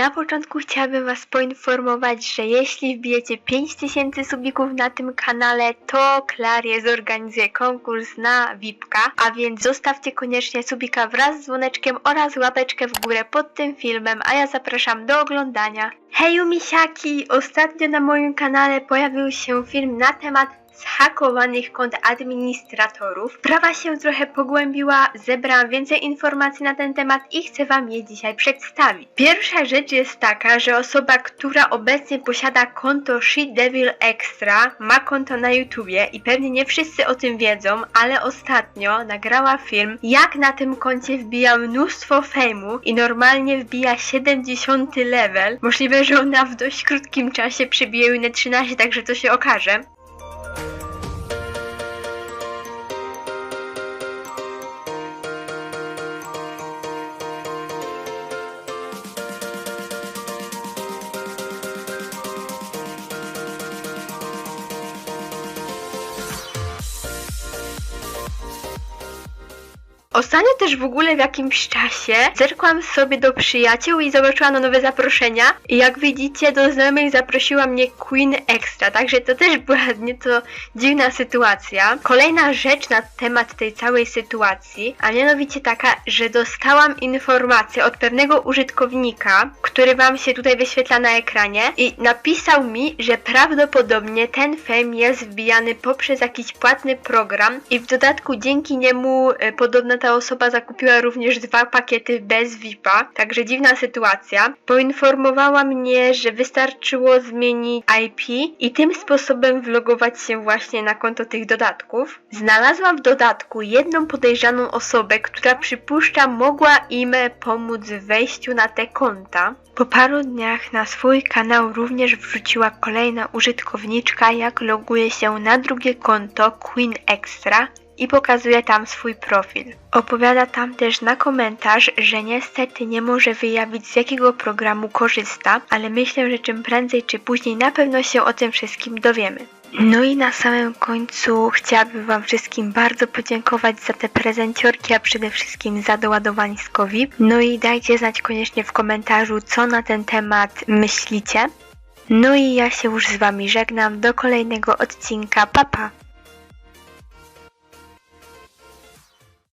Na początku chciałabym Was poinformować, że jeśli wbijecie 5000 subików na tym kanale, to Klarie zorganizuje konkurs na VIPka, a więc zostawcie koniecznie subika wraz z dzwoneczkiem oraz łapeczkę w górę pod tym filmem, a ja zapraszam do oglądania. Heju misiaki! Ostatnio na moim kanale pojawił się film na temat zhakowanych kont administratorów. Prawa się trochę pogłębiła, zebrałam więcej informacji na ten temat i chcę Wam je dzisiaj przedstawić. Pierwsza rzecz jest taka, że osoba, która obecnie posiada konto She Devil Extra, ma konto na YouTubie i pewnie nie wszyscy o tym wiedzą, ale ostatnio nagrała film, jak na tym koncie wbija mnóstwo fejmu i normalnie wbija 70 level. Możliwe, że ona w dość krótkim czasie przebije na 13, także to się okaże. Ostatnio też w ogóle w jakimś czasie zerkłam sobie do przyjaciół i zobaczyłam na nowe zaproszenia i jak widzicie do znajomych zaprosiła mnie Queen Extra, także to też była nieco dziwna sytuacja. Kolejna rzecz na temat tej całej sytuacji, a mianowicie taka, że dostałam informację od pewnego użytkownika, który wam się tutaj wyświetla na ekranie i napisał mi, że prawdopodobnie ten fame jest wbijany poprzez jakiś płatny program i w dodatku dzięki niemu e, podobno ta osoba zakupiła również dwa pakiety bez VIP-a, także dziwna sytuacja. Poinformowała mnie, że wystarczyło zmienić IP i tym sposobem wlogować się właśnie na konto tych dodatków. Znalazłam w dodatku jedną podejrzaną osobę, która przypuszczam mogła im pomóc w wejściu na te konta. Po paru dniach na swój kanał również wrzuciła kolejna użytkowniczka, jak loguje się na drugie konto Queen Extra i pokazuje tam swój profil. Opowiada tam też na komentarz, że niestety nie może wyjawić z jakiego programu korzysta, ale myślę, że czym prędzej czy później na pewno się o tym wszystkim dowiemy. No i na samym końcu chciałabym Wam wszystkim bardzo podziękować za te prezenciorki, a przede wszystkim za doładowanisko VIP. No i dajcie znać koniecznie w komentarzu, co na ten temat myślicie. No i ja się już z Wami żegnam. Do kolejnego odcinka. Pa pa!